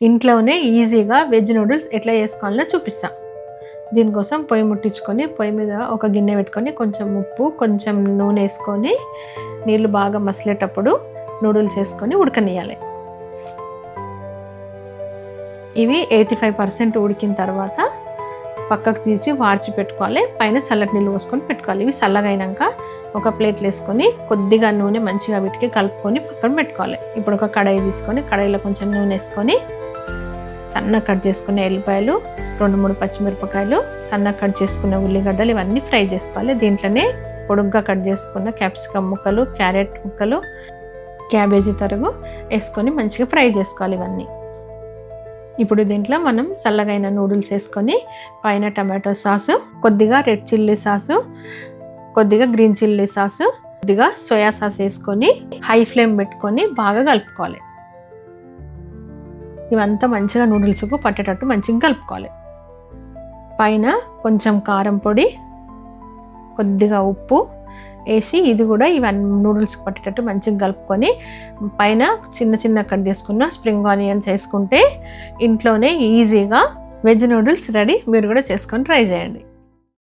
ఇంట్లోనే ఈజీగా veg noodles ఎట్లా చేసుకోవాలో చూపిస్తాం. దీనికోసం పొయ్యి ముట్టించుకొని పొయ్యి మీద ఒక గిన్నె పెట్టుకొని కొంచెం ఉప్పు కొంచెం నూనె వేసుకొని నీళ్ళు బాగా మసిలేటప్పుడు నూడిల్స్ వేసుకొని ఉడకనియాలి ఇవి ఎయిటీ ఫైవ్ పర్సెంట్ ఉడికిన తర్వాత పక్కకు తీసి వార్చి పెట్టుకోవాలి. పైన చల్లటి నీళ్ళు పోసుకొని పెట్టుకోవాలి. ఇవి చల్లగా ఒక ప్లేట్లు వేసుకొని కొద్దిగా నూనె మంచిగా వీటికి కలుపుకొని పక్కన పెట్టుకోవాలి. ఇప్పుడు ఒక కడాయి తీసుకొని కడాయిలో కొంచెం నూనె వేసుకొని సన్న కట్ చేసుకున్న ఎల్లిపాయలు రెండు మూడు పచ్చిమిరపకాయలు సన్న కట్ చేసుకున్న ఉల్లిగడ్డలు ఇవన్నీ ఫ్రై చేసుకోవాలి. దీంట్లోనే పొడుగ్గా కట్ చేసుకున్న క్యాప్సికమ్ ముక్కలు క్యారెట్ ముక్కలు క్యాబేజీ తరుగు వేసుకొని మంచిగా ఫ్రై చేసుకోవాలి ఇవన్నీ. ఇప్పుడు దీంట్లో మనం చల్లగైన నూడిల్స్ వేసుకొని పైన టమాటో సాసు కొద్దిగా రెడ్ చిల్లీ సాసు కొద్దిగా గ్రీన్ చిల్లీ సాసు కొద్దిగా సోయా సాస్ వేసుకొని హై ఫ్లేమ్ పెట్టుకొని బాగా కలుపుకోవాలి. ఇవంతా మంచిగా నూడిల్స్కు పట్టేటట్టు మంచిగా కలుపుకోవాలి. పైన కొంచెం కారం పొడి కొద్దిగా ఉప్పు వేసి ఇది కూడా ఇవన్నీ నూడిల్స్ పట్టేటట్టు మంచిగా కలుపుకొని పైన చిన్న చిన్న కట్ చేసుకున్న స్ప్రింగ్ ఆనియన్స్ వేసుకుంటే ఇంట్లోనే ఈజీగా వెజ్ నూడిల్స్ రెడీ మీరు కూడా చేసుకొని ట్రై చేయండి.